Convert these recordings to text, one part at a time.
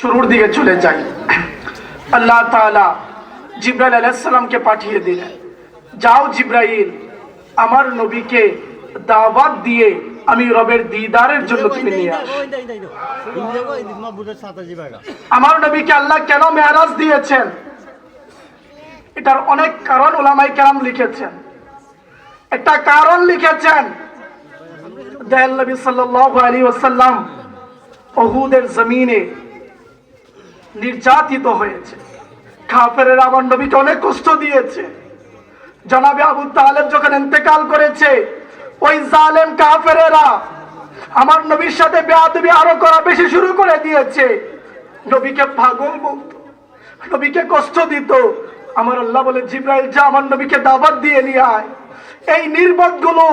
শুরুর দিকে চলে যাই। আল্লাহ তাআলা জিব্রাইল আলাইসাল্লামকে পাঠিয়ে দিলেন। যাও জিব্রাইল আমার নবীকে দাওয়াত দিয়ে আমি রবের দিদারের জন্য তুমি নিয়ে আস। আমার নবীকে আল্লাহ কেন মেয়ারাজ দিয়েছেন? এটার অনেক কারণ ওলামাই কেরাম লিখেছেন। একটা কারণ লিখেছেন দয়াল নবী সাল্লাল্লাহু আলাইহি ওয়াসাল্লাম ওহুদের জমিনে নির্যাতিত হয়েছে। কাফেরের আমার নবীকে অনেক কষ্ট দিয়েছে। জনাবে আবু তালেব যখন ইন্তেকাল করেছে, ওই জালেম কাফেরেরা আমার নবীর সাথে বেয়াদবি আরও করা বেশি শুরু করে দিয়েছে। নবীকে পাগল বলতো, নবীকে কষ্ট দিত। আমার আল্লাহ বলে, জিব্রাইল, যা আমার নবীকে দাবাত দিয়ে নিয়ে আয়। এই নির্বোধগুলো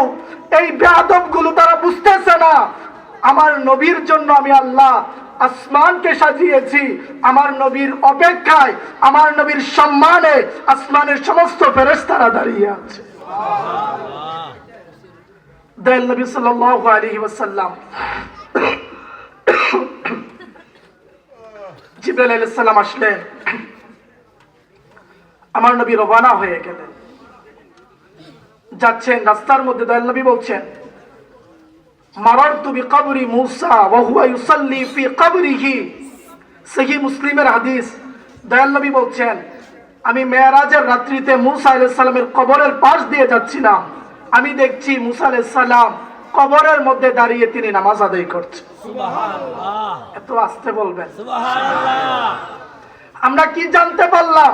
এই বেয়াদবগুলো তারা বুঝতেছে না। আমার নবীর জন্য আমি আল্লাহ আসমানকে সাজিয়েছি, আমার নবীর অপেক্ষায়, আমার নবীর সম্মানে আসমানের সমস্ত ফেরেশতারা দাঁড়িয়ে আছে। আসলেন। আমার নবী রওনা হয়ে গেলেন। যাচ্ছেন রাস্তার মধ্যে, দয়াল নবী বলছেন মারারতু বিকবরি মূসা ওয়া হুয়া ইউসাল্লি ফি কবরিহি। সহিহ মুসলিমের হাদিস। দয়াল নবী বলছেন আমি মেরাজের রাত্রিতে মুসা আলাইহিস সালামের কবরের পাশ দিয়ে যাচ্ছিলাম। আমি দেখছি মুসা আলাইহিস সালাম কবরের মধ্যে দাঁড়িয়ে তিনি নামাজ আদায় করছেন। এত আস্তে বলবেন। আমরা কি জানতে পারলাম?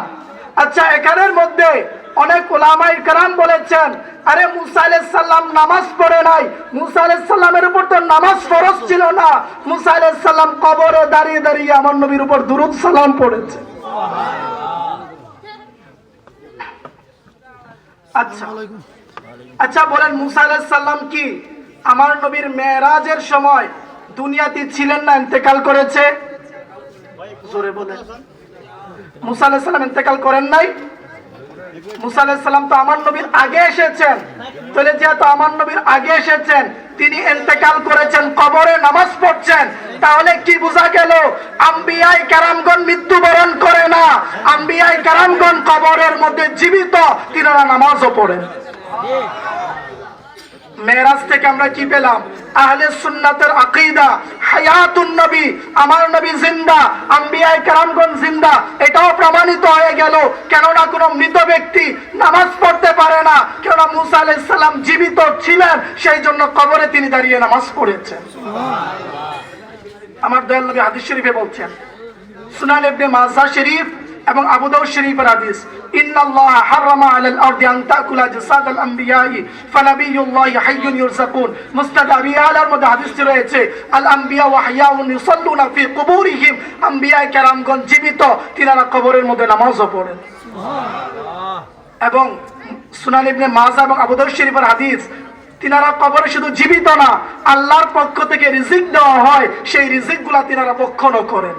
আচ্ছা এখানের মধ্যে অনেক ওলামাই কারাম বলেছেন, আরে মুসা আলাইহিস নামাজ পড়ে নাই। মুসা আলাইহিস উপর তো নামাজ ফরজ ছিল না। মুসা সালাম কবরে দাঁড়িয়ে দাঁড়িয়ে আমার নবীর উপর দুরুদ সালাম পড়েছে। আচ্ছা আচ্ছা বলেন মুসা সালাম কি আমার নবীর মেরাজের সময় দুনিয়াতে ছিলেন না, ইন্তেকাল করেছে? জোরে বলেন। মুসা ইন্তেকাল করেন নাই। মুসা তো আমার নবীর আগে এসেছেন। তাহলে যেহেতু আমার নবীর আগে এসেছেন, তিনি ইন্তেকাল করেছেন, কবরে নামাজ পড়ছেন, তাহলে কি বোঝা গেল? আম্বিয়াই কারামগণ মৃত্যুবরণ করে না। আম্বিয়াই কারামগণ কবরের মধ্যে জীবিত, তিনারা নামাজও পড়েন। মেরাজ থেকে আমরা কি পেলাম? আহলে সুন্নাতের আকীদা, হায়াতুন নবী, আমার নবী জিন্দা, আম্বিয়ায়ে কেরামগণ জিন্দা, এটাও প্রমাণিত হয়ে গেল। কেননা কোনো মৃত ব্যক্তি নামাজ পড়তে পারে না। কেননা মুসা আলাইহিস সালাম জীবিত ছিলেন, সেই জন্য কবরে তিনি দাঁড়িয়ে নামাজ পড়েছেন। আমার দয়াল নবী হাদিস শরীফে বলছেন, সুনান ইবনে মাজা শরীফ এবং আবু দাউদ শরীফের হাদিস ইন্নাল্লাহ হারামা আলাল আরদি আন তাকুলা জাসাদাল আমবিয়াই ফানাবিয়ুল্লাহি হাইয়ুন ইউরযাকুন মুসনাদ আবি আলার মধ্যে হাদিসটি রয়েছে আল আম্বিয়া ওয়া হায়াউন ইউসাল্লুনা ফি কুবুরিহিম। আম্বিয়া কেরামগণ জীবিত তিনারা কবরের মধ্যে নামাজও পড়েন। এবং সুনান ইবনে মাজা এবং আবু দাউদ শরীফের হাদিস তিনারা কবরে শুধু জীবিত না আল্লাহর পক্ষ থেকে রিজিক দেওয়া হয় সেই রিজিকগুলা তিনারা ভক্ষণও করেন।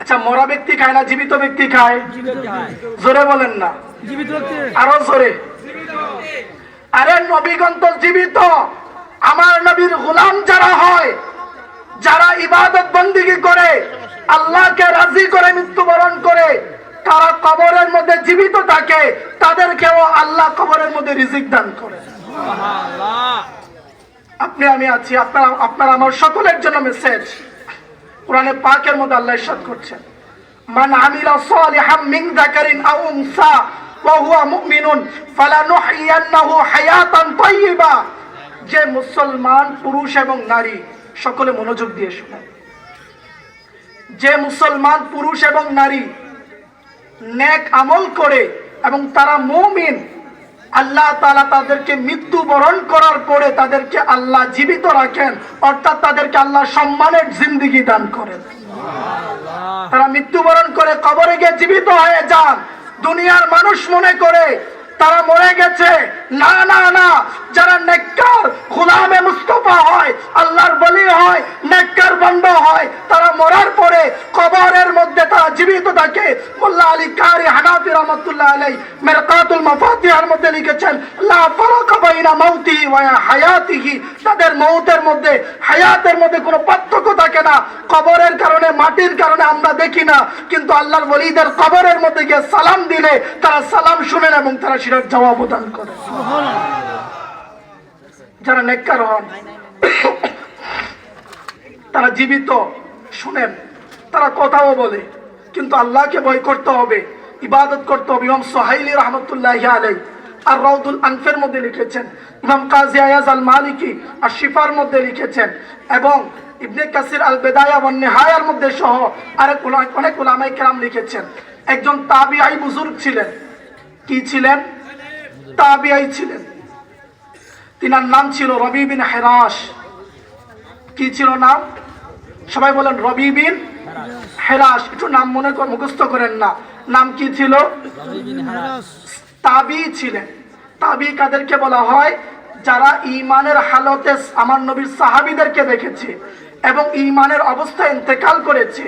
আচ্ছা মরা ব্যক্তি খায় না জীবিত ব্যক্তি খায়? জোরে বলেন না। আরও জোরে। আরে নবীগণ তো জীবিত। আমার নবীর গোলাম যারা হয় যারা ইবাদত বন্দিগি করে আল্লাহকে রাজি করে মৃত্যুবরণ করে তারা কবরের মধ্যে জীবিত থাকে তাদেরকেও আল্লাহ কবরের মধ্যে রিজিক দান করে। আপনি আমি আছি। আপনারা আপনার আমার সকলের জন্য মেসেজ কোরআনে পাকের মধ্যে আল্লাহ ইরশাদ করছেন, মান আমিলা সালিহাম মিন যাকারিন আও উনসা ওয়া হুয়া মুমিনুন ফালানুহইয়ান্নাহু হায়াতান তাইয়্যিবা যে মুসলমান, পুরুষ এবং নারী সকলে মনোযোগ দিয়ে শুনেন যে মুসলমান, পুরুষ এবং নারী নেক আমল করে এবং তারা মুমিন আল্লাহ তালা তাদেরকে মৃত্যু বরণ করার পরে তাদেরকে আল্লাহ জীবিত রাখেন, অর্থাৎ তাদেরকে আল্লাহ সম্মানের জিন্দিগি দান করেন। তারা মৃত্যুবরণ করে কবরে গিয়ে জীবিত হয়ে যান। দুনিয়ার মানুষ মনে করে তারা মরে গেছে। না না না, যারা নেককার, গোলামে মুস্তফা হয়, আল্লাহর বলি হয়, নেককার বন্ধ হয়, তারা মরার পরে কবরের মধ্যে তারা জীবিত থাকে। মোল্লা আলী কারি হানাফি রহমতুল্লাহ আলাই মেরকাতুল মাফাতিহার মধ্যে লিখেছেন, লা ফারাকা বাইনা মাউতিহি ওয়া হায়াতিহি। তাদের মৌতের মধ্যে, হায়াতের মধ্যে কোনো পার্থক্য থাকে না। কবরের কারণে, মাটির কারণে আমরা দেখি না, কিন্তু আল্লাহর বলিদের কবরের মধ্যে গিয়ে সালাম দিলে তারা সালাম শুনেন এবং তারা সেটার জবাব দান করে। যারা নেককার হন, তারা জীবিত, শুনেন, তারা কথাও বলে, কিন্তু আল্লাহকে ভয় করতে হবে, ইবাদত করতে হবে। ইমাম সোহাইলি রহমতুল্লাহ আলাই আর রাউদুল আনফের মধ্যে লিখেছেন, ইমাম কাজী আয়াজ আল মালিকি আর শিফার মধ্যে লিখেছেন এবং ইবনে কাসির আল বেদায়া ওয়ান নেহায়ার মধ্যে সহ আরেক অনেক উলামাই কেরাম লিখেছেন। একজন তাবিআই বুজুর্গ ছিলেন। কি ছিলেন? তাবিআই ছিলেন। তিনার নাম ছিল রবি বিন হেরাস কি ছিল নাম? সবাই বলেন রবি বিন হেরাস একটু নাম মনে কর, মুখস্থ করেন না। নাম কি ছিল? তাবি ছিলেন। তাবি কাদেরকে বলা হয়? যারা ইমানের হালতে আমার নবীর সাহাবিদেরকে দেখেছে এবং ইমানের অবস্থায় ইন্তেকাল করেছে।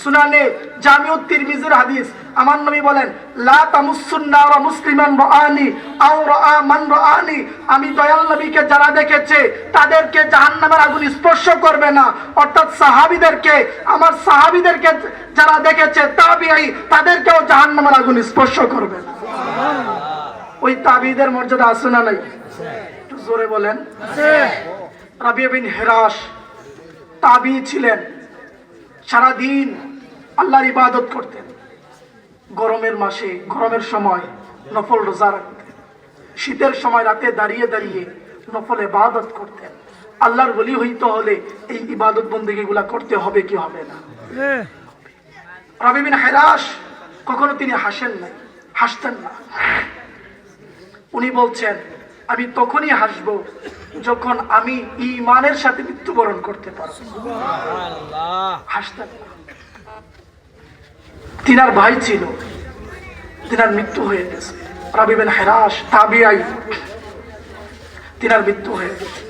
সুনানে জামিউত তিরমিজির হাদিস। আমার নবী বলেন, লা তামুসুন্নারা মুসলিমান রাআনি, আও রাআ মান রাআনি। আমি দয়াল নবীকে যারা দেখেছে, তাদেরকে জাহান্নামের আগুন স্পর্শ করবে না। অর্থাৎ সাহাবীদেরকে, আমার সাহাবীদেরকে যারা দেখেছে তাবিঈ তাদেরকেও জাহান্নামের আগুন স্পর্শ করবে না। ওই তাবিদের মর্যাদা আছে না নাই? একটু জোরে বলেন। রাবিয়া বিন হেরাস তাবি ছিলেন। সারাদিন আল্লাহর ইবাদত করতেন। গরমের মাসে, গরমের সময় নফল রোজা রাখতেন। শীতের সময় রাতে দাঁড়িয়ে দাঁড়িয়ে নফল ইবাদত করতেন। আল্লাহর বলি হইতে হলে এই ইবাদত বন্দিগি গুলা করতে হবে কি হবে না? রবি বিন হেরাস কখনো তিনি হাসেন নাই, হাসতেন না। উনি বলছেন আমি তখনই হাসব যখন আমি ইমানের সাথে মৃত্যুবরণ করতে পারব। তিনার ভাই ছিল। তিনার মৃত্যু হয়ে গেছে। রবি বিন হেরাস তাবিআই। তিনার মৃত্যু হয়ে গেছে।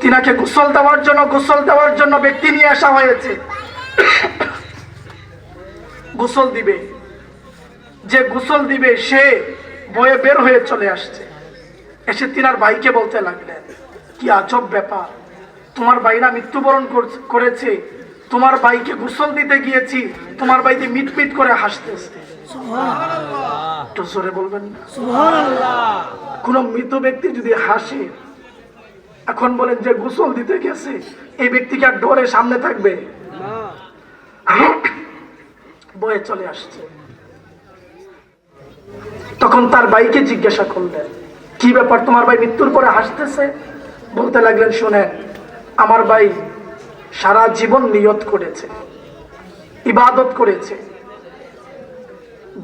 তিনাকে গোসল দেওয়ার জন্য গোসল দেওয়ার জন্য ব্যক্তি নিয়ে আসা হয়েছে। গোসল দিবে। যে গোসল দিবে সে বয়ে বের হয়ে চলে আসছে। এসে তিনার ভাইকে বলতে লাগলেন কি আজব ব্যাপার। তোমার ভাইরা মৃত্যুবরণ কর- করেছে। তোমার ভাইকে গোসল দিতে গিয়েছি তোমার ভাইকে মিট মিট করে হাসতেছে। একটু জোরে বলবেন কোন মৃত ব্যক্তি যদি হাসে এখন বলেন যে গোসল দিতে গেছে এই ব্যক্তিকে আর ডরে সামনে থাকবে? বয়ে চলে আসছে। তখন তার ভাইকে জিজ্ঞাসা করলেন, কি ব্যাপার তোমার ভাই মৃত্যুর পরে হাসতেছে? বলতে লাগলেন, শুনে, আমার ভাই সারা জীবন নিয়ত করেছে, ইবাদত করেছে।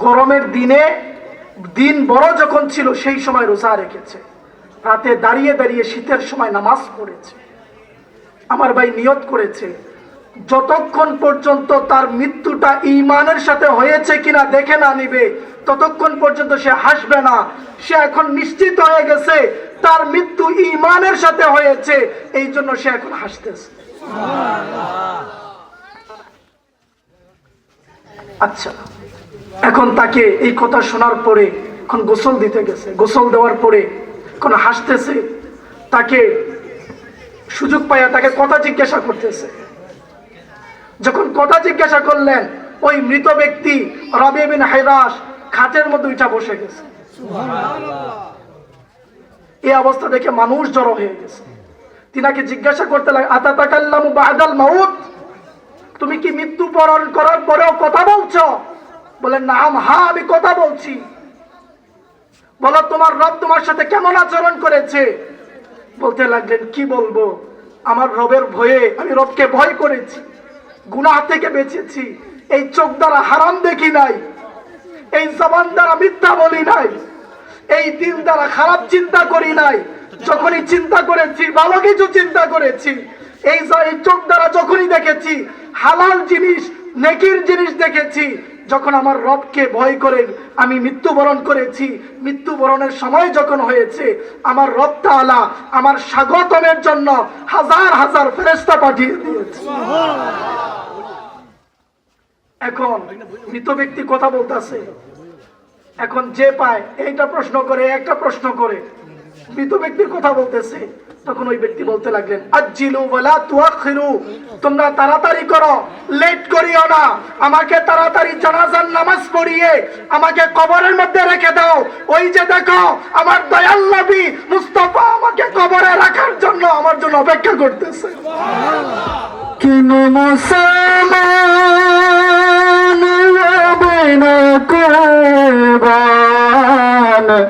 গরমের দিনে দিন বড় যখন ছিল, সেই সময় রোজা রেখেছে। রাতে দাঁড়িয়ে দাঁড়িয়ে শীতের সময় নামাজ পড়েছে। আমার ভাই নিয়ত করেছে, যতক্ষণ পর্যন্ত তার মৃত্যুটা ইমানের সাথে হয়েছে কিনা দেখে না নিবে ততক্ষণ পর্যন্ত সে হাসবে না। সে এখন নিশ্চিত হয়ে গেছে, তার মৃত্যু ইমানের সাথে হয়েছে। এই জন্য সে এখন হাসতেছে। আচ্ছা এখন তাকে এই কথা শোনার পরে, এখন গোসল দিতে গেছে। গোসল দেওয়ার পরে, এখন হাসতেছে। তাকে সুযোগ পাইয়া তাকে কথা জিজ্ঞাসা করতেছে। যখন কথা জিজ্ঞাসা করলেন, ওই মৃত ব্যক্তি রবি বিন হাইরাস খাটের মধ্যে উঠা বসে গেছে। এই অবস্থা দেখে মানুষ জড়ো হয়ে গেছে। তিনাকে জিজ্ঞাসা করতে লাগে আতা তাকাল্লামু বাদাল মাউত? তুমি কি মৃত্যু বরণ করার পরেও কথা বলছো? বলে, নাম, হা, আমি কথা বলছি। বলো, তোমার রব তোমার সাথে কেমন আচরণ করেছে? বলতে লাগলেন, কি বলব? আমার রবের ভয়ে আমি রবকে ভয় করেছি। গুনাহ থেকে বেঁচেছি। এই চোখ দ্বারা হারাম দেখি নাই। এই জবান দ্বারা মিথ্যা বলি নাই। এই দিন দ্বারা খারাপ চিন্তা করি নাই। যখনই চিন্তা করেছি, ভালো কিছু চিন্তা করেছি, এই চোখ দ্বারা যখনই দেখেছি, হালাল জিনিস, নেকির জিনিস দেখেছি, যখন আমার রবকে ভয় করে আমি মৃত্যুবরণ করেছি। মৃত্যুবরণের সময় যখন হয়েছে, আমার রব তাআলা আমার স্বাগতমের জন্য হাজার হাজার ফেরেস্তা পাঠিয়ে দিয়েছে। এখন মৃত ব্যক্তি কথা বলতেছে। এখন যে পায়, এইটা প্রশ্ন করে, একটা প্রশ্ন করে। মৃত ব্যক্তির কথা বলতেছে, তখন ওই ব্যক্তি বলতে লাগলেন আজিলু ওয়ালা তুয়াখিরু, তোমরা তাড়াতাড়ি করো, লেট করিও না। আমাকে তাড়াতাড়ি জানাজার নামাজ পড়িয়ে আমাকে কবরের মধ্যে রেখে দাও। ওই যে দেখো, আমার দয়াল নবী মুস্তফা আমাকে কবরে রাখার জন্য আমার জন্য অপেক্ষা করতেছে। কিন্তু মুসলমান হবে